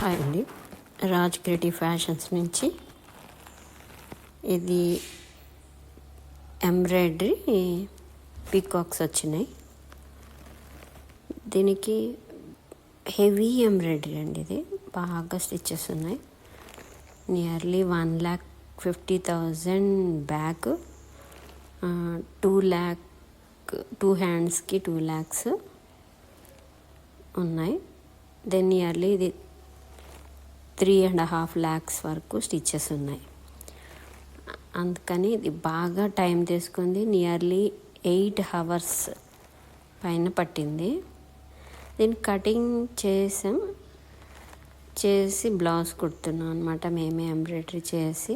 Hi అండి Raj creative fashions నుంచి. ఇది ఎంబ్రాయిడరీ పీకాక్స్ వచ్చినాయి. దీనికి హెవీ ఎంబ్రాయిడరీ అండి ఇది. బాగా స్టిచెస్ ఉన్నాయి. Nearly one lakh fifty thousand bag. Two lakh two హ్యాండ్స్కి టూ ల్యాక్స్ ఉన్నాయి. దెన్ నియర్లీ ఇది త్రీ అండ్ హాఫ్ ల్యాక్స్ వరకు స్టిచ్చెస్ ఉన్నాయి. అందుకని ఇది బాగా టైం తీసుకుంది. నియర్లీ ఎయిట్ హవర్స్ పైన పట్టింది. దీన్ని కటింగ్ చేసాం. చేసి బ్లౌజ్ కుడుతున్నాం అనమాట మేమే ఎంబ్రాయిడరీ చేసి.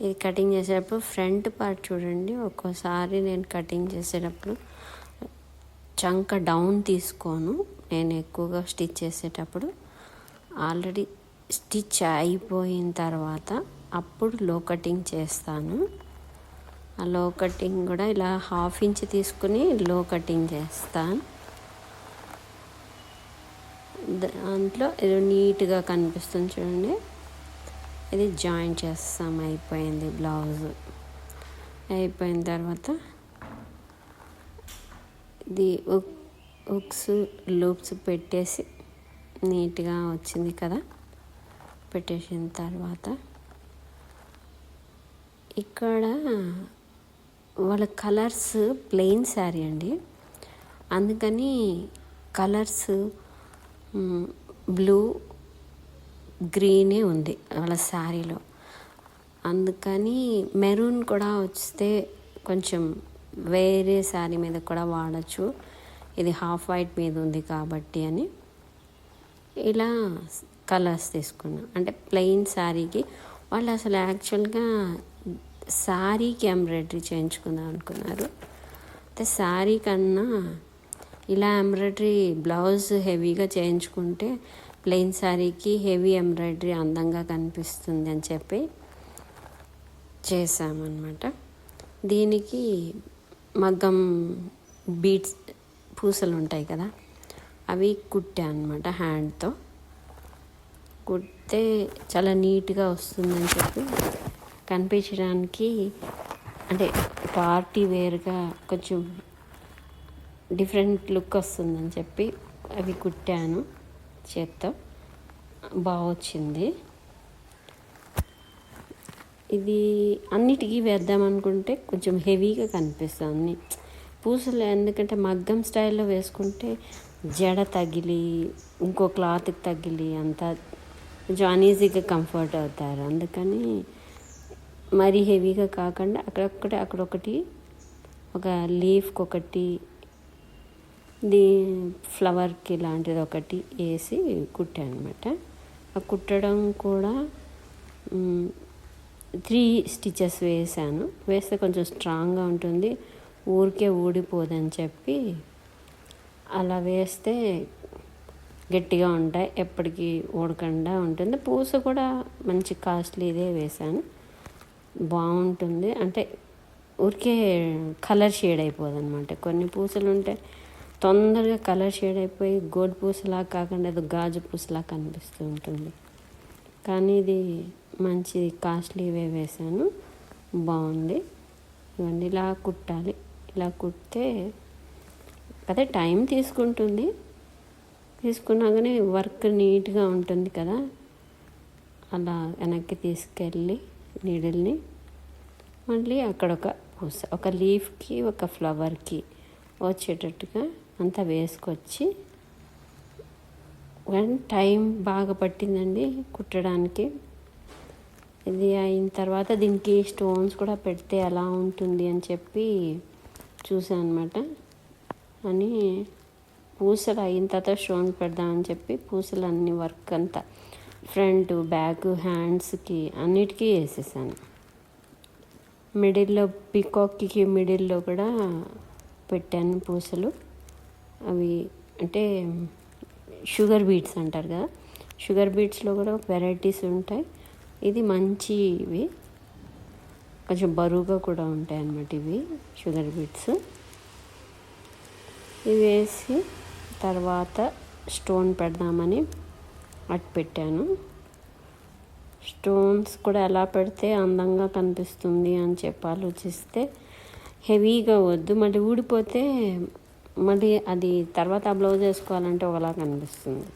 ఇది కటింగ్ చేసేటప్పుడు ఫ్రంట్ పార్ట్ చూడండి. ఒక్కోసారి నేను కటింగ్ చేసేటప్పుడు చంక డౌన్ తీసుకోను. నేను ఎక్కువగా స్టిచ్ చేసేటప్పుడు ఆల్రెడీ స్టిచ్ అయిపోయిన తర్వాత అప్పుడు లో కటింగ్ చేస్తాను. ఆ లో కటింగ్ కూడా ఇలా హాఫ్ ఇంచ్ తీసుకుని లో కటింగ్ చేస్తాను. దాంట్లో ఇది నీట్గా కనిపిస్తుంది చూడండి. ఇది జాయిన్ చేస్తాం అయిపోయింది బ్లౌజ్. అయిపోయిన తర్వాత ఇది ఉక్స్ లూప్స్ పెట్టేసి నీట్గా వచ్చింది కదా? పెట్టేసిన తర్వాత. ఇక్కడ వాళ్ళ కలర్స్ ప్లెయిన్ శారీ అండి. అందుకని కలర్స్ బ్లూ గ్రీనే ఉంది వాళ్ళ శారీలో. అందుకని మెరూన్ కూడా వస్తే కొంచెం వేరే శారీ మీద కూడా వాడచ్చు. ఇది హాఫ్ వైట్ మీద ఉంది కాబట్టి అని. ఇలా కలర్స్ తీసుకున్నా. అంటే ప్లెయిన్ శారీకి వాళ్ళు అసలు యాక్చువల్గా శారీకి ఎంబ్రాయిడరీ చేయించుకుందాం అనుకున్నారు. అయితే శారీ కన్నా ఇలా ఎంబ్రాయిడరీ బ్లౌజ్ హెవీగా చేయించుకుంటే ప్లెయిన్ శారీకి హెవీ ఎంబ్రాయిడరీ అందంగా కనిపిస్తుంది అని చెప్పి చేసామన్నమాట దీనికి మగ్గం బీట్స్ పూసలు ఉంటాయి కదా. అవి కుట్టా అనమాట హ్యాండ్తో. కుడితే చాలా నీట్గా వస్తుందని చెప్పి కనిపించడానికి అంటే పార్టీ వేర్గా కొంచెం డిఫరెంట్ లుక్ వస్తుందని చెప్పి అవి కుట్టాను చేత్తో. బాగా వచ్చింది ఇది అన్నిటికీ వేద్దామనుకుంటే కొంచెం హెవీగా కనిపిస్తుంది. పూసలు ఎందుకంటే మగ్గం స్టైల్లో వేసుకుంటే జడ తగిలి ఇంకో క్లాత్కి తగిలి అంతా కొంచెం అనీజీగా కంఫర్ట్ అవుతారు. అందుకని మరీ హెవీగా కాకుండా అక్కడొక్కటి అక్కడొకటి ఒక లీఫ్కి ఒకటి దీ ఫ్లవర్కి లాంటిది ఒకటి వేసి కుట్టాను అనమాట ఆ కుట్టడం కూడా త్రీ స్టిచెస్ వేసాను. వేస్తే కొంచెం స్ట్రాంగ్గా ఉంటుంది. ఊరికే ఊడిపోదని చెప్పి అలా వేస్తే గట్టిగా ఉంటాయి. ఎప్పటికీ ఊడకుండా ఉంటుంది. పూస కూడా మంచి కాస్ట్లీదే వేశాను. బాగుంటుంది. అంటే ఊరికే కలర్ షేడ్ అయిపోదు అనమాట కొన్ని పూసలు ఉంటే తొందరగా కలర్ షేడ్ అయిపోయి గోడ్ పూసలా కాకుండా ఏదో గాజు పూసలా కనిపిస్తూ ఉంటుంది. కానీ ఇది మంచి కాస్ట్లీవే వేసాను బాగుంది. ఇవన్నీ ఇలా కుట్టాలి. ఇలా కుట్టితే అదే టైం తీసుకుంటుంది. తీసుకున్నాగానే వర్క్ నీట్గా ఉంటుంది కదా. అలా వెనక్కి తీసుకెళ్ళి నీడిల్ని మళ్ళీ అక్కడ ఒక పూస ఒక లీఫ్కి ఒక ఫ్లవర్కి వచ్చేటట్టుగా అంతా వేసుకొచ్చి టైం బాగా పట్టిందండి కుట్టడానికి. ఇది అయిన తర్వాత దీనికి స్టోన్స్ కూడా పెడితే ఎలా ఉంటుంది అని చెప్పి చూసాను అనమాట అని పూసలు అయిన తర్వాత స్టోన్ పెడదామని చెప్పి పూసలు అన్ని వర్క్ అంతా ఫ్రంట్ బ్యాక్ హ్యాండ్స్కి అన్నిటికీ వేసేసాను. మిడిల్లో పికాక్కి మిడిల్లో కూడా పెట్టాను పూసలు. అవి అంటే షుగర్ బీట్స్ అంటారు కదా షుగర్ బీట్స్లో కూడా వెరైటీస్ ఉంటాయి. ఇది మంచివి కొంచెం బరువుగా కూడా ఉంటాయి అన్నమాట ఇవి షుగర్ బీట్స్. ఇవి వేసి తర్వాత స్టోన్ పెడదామని అటు పెట్టాను. స్టోన్స్ కూడా ఎలా పెడితే అందంగా కనిపిస్తుంది అని చెప్పి ఆలోచిస్తే హెవీగా వద్దు. మళ్ళీ ఊడిపోతే మళ్ళీ అది తర్వాత బ్లౌజ్ వేసుకోవాలంటే ఒకలా కనిపిస్తుంది.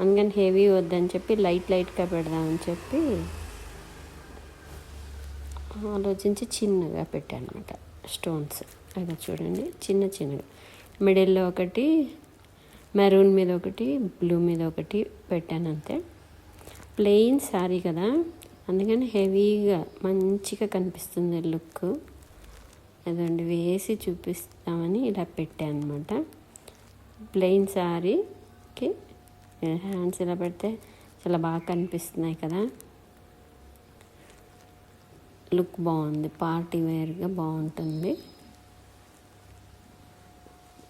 అందుకని హెవీ వద్దని చెప్పి లైట్ లైట్గా పెడదామని చెప్పి ఆలోచించి చిన్నగా పెట్టాను అనమాట స్టోన్స్. అది చూడండి చిన్న చిన్నగా. మిడిల్లో ఒకటి మెరూన్ మీద ఒకటి బ్లూ మీద ఒకటి పెట్టాను అంతే. ప్లెయిన్ శారీ కదా అందుకని హెవీగా మంచిగా కనిపిస్తుంది లుక్. అదండి వేసి చూపిస్తామని ఇలా పెట్టాను అనమాట ప్లెయిన్ శారీకి హ్యాండ్స్ ఇలా పెడితే చాలా బాగా కనిపిస్తున్నాయి కదా. లుక్ బాగుంది పార్టీ వేర్గా బాగుంటుంది.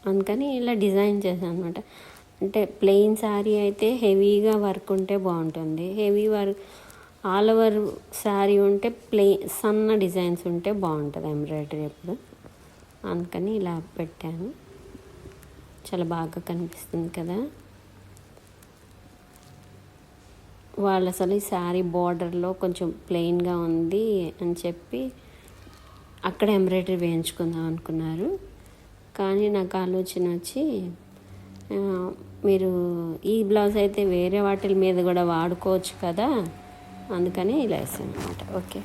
అందుకని ఇలా డిజైన్ చేశాను అనమాట అంటే ప్లెయిన్ శారీ అయితే హెవీగా వర్క్ ఉంటే బాగుంటుంది. Heavy work all over sari ఉంటే ప్లే సన్న డిజైన్స్ ఉంటే బాగుంటుంది ఎంబ్రాయిడరీ ఎప్పుడు. అందుకని ఇలా పెట్టాను. చాలా బాగా కనిపిస్తుంది కదా. వాళ్ళు అసలు ఈ శారీ బార్డర్లో కొంచెం ప్లెయిన్గా ఉంది అని చెప్పి అక్కడ ఎంబ్రాయిడరీ వేయించుకుందాం అనుకున్నారు. కానీ నాకు ఆలోచన వచ్చి మీరు ఈ బ్లౌజ్ అయితే వేరే వాటి మీద కూడా వాడుకోవచ్చు కదా? అందుకని ఇలా వేసాను అనమాట ఓకే.